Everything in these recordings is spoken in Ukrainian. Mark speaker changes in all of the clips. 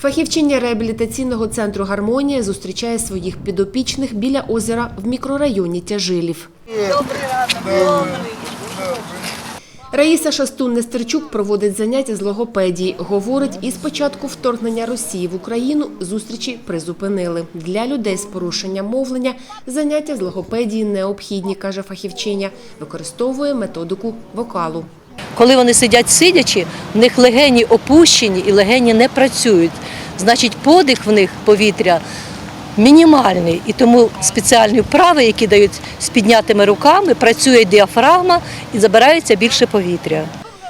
Speaker 1: Фахівчиня реабілітаційного центру Гармонія зустрічає своїх підопічних біля озера в мікрорайоні Тяжилів. Раїса Шастун Нестерчук проводить заняття з логопедії. Говорить, із початку вторгнення Росії в Україну зустрічі призупинили. Для людей з порушенням мовлення заняття з логопедії необхідні, каже фахівчиня. Використовує методику вокалу.
Speaker 2: Коли вони сидять сидячи, в них легені опущені і легені не працюють. Значить, подих в них повітря мінімальний. І тому спеціальні вправи, які дають з піднятими руками, працює діафрагма і забирається більше повітря.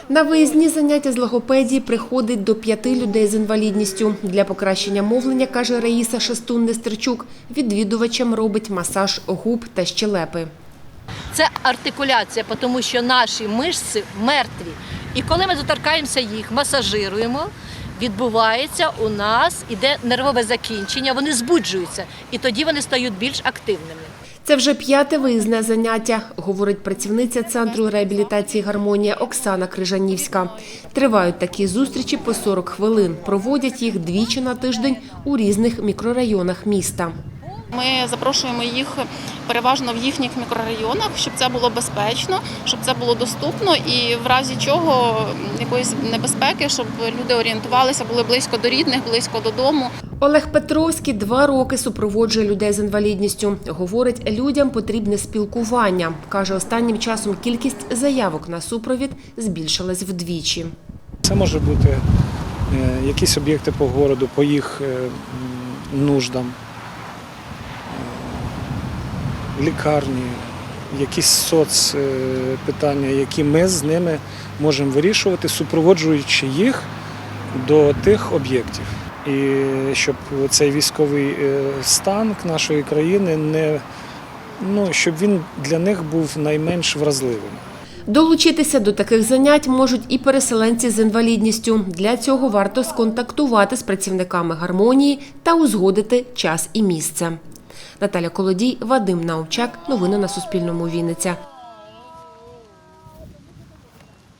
Speaker 1: На виїзні заняття з логопедії приходить до п'яти людей з інвалідністю. Для покращення мовлення, каже Раїса Шастун Нестерчук, відвідувачам робить масаж губ та щелепи.
Speaker 2: Це артикуляція, тому що наші мишці мертві. І коли ми доторкаємося їх, масажируємо, відбувається у нас іде нервове закінчення, вони збуджуються, і тоді вони стають більш активними.
Speaker 1: Це вже п'яте виїзне заняття, говорить працівниця центру реабілітації гармонія Оксана Крижанівська. Тривають такі зустрічі по 40 хвилин. Проводять їх двічі на тиждень у різних мікрорайонах міста.
Speaker 3: Ми запрошуємо їх переважно в їхніх мікрорайонах, щоб це було безпечно, щоб це було доступно і в разі чого якоїсь небезпеки, щоб люди орієнтувалися, були близько до рідних, близько додому.
Speaker 1: Олег Петровський два роки супроводжує людей з інвалідністю. Говорить, людям потрібне спілкування. Каже, останнім часом кількість заявок на супровід збільшилась вдвічі.
Speaker 4: Це може бути е, якісь об'єкти по городу, по їх е, нуждам, лікарні, якісь соцпитання, які ми з ними можемо вирішувати, супроводжуючи їх до тих об'єктів. І щоб цей військовий е, стан нашої країни не ну, щоб він для них був найменш вразливим.
Speaker 1: Долучитися до таких занять можуть і переселенці з інвалідністю. Для цього варто сконтактувати з працівниками гармонії та узгодити час і місце. Наталя Колодій, Вадим Наумчак. Новини на Суспільному. Вінниця.